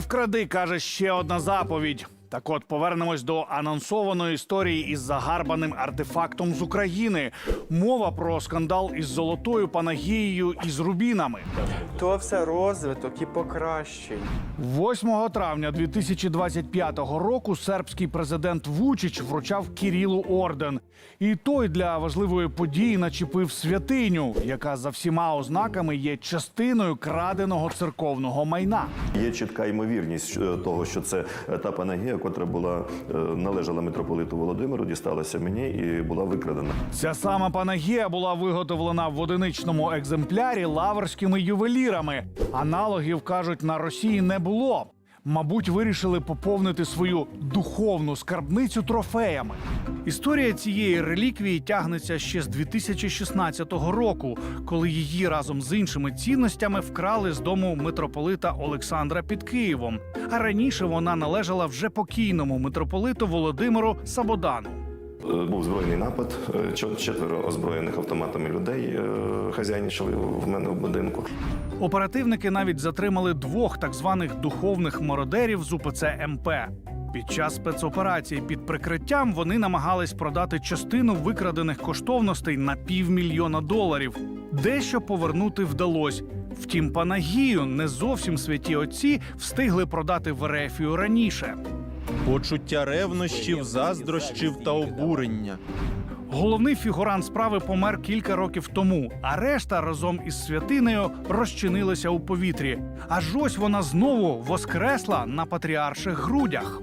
Вкради каже ще одна заповідь. Так от повернемось до анонсованої історії із загарбаним артефактом з України. Мова про скандал із золотою панагією і з рубінами. То все розвиток і покращень. 8 травня 2025 року сербський президент Вучич вручав Кірілу орден. І той для важливої події начепив святиню, яка за всіма ознаками є частиною краденого церковного майна. Є чітка ймовірність того, що це е, та панагія, котра була е, належала митрополиту Володимиру, дісталася мені і була викрадена. Ця сама панагія була виготовлена в одиничному екземплярі лаврськими ювелірами. Аналогів кажуть, на Росії не було. Мабуть, вирішили поповнити свою духовну скарбницю трофеями. Історія цієї реліквії тягнеться ще з 2016 року, коли її разом з іншими цінностями вкрали з дому митрополита Олександра під Києвом. А раніше вона належала вже покійному митрополиту Володимиру Сабодану. Е, Був збройний напад. е, Четверо озброєних автоматами людей е, хазяйничали в мене в будинку. Оперативники навіть затримали двох так званих духовних мародерів з УПЦ МП. Під час спецоперації під прикриттям вони намагались продати частину викрадених коштовностей на півмільйона доларів. Дещо повернути вдалось. Втім, панагію не зовсім святі отці встигли продати в Ерефію раніше. Почуття ревнощів, заздрощів та обурення. Головний фігурант справи помер кілька років тому, а решта разом із святинею розчинилася у повітрі. Аж ось вона знову воскресла на патріарших грудях.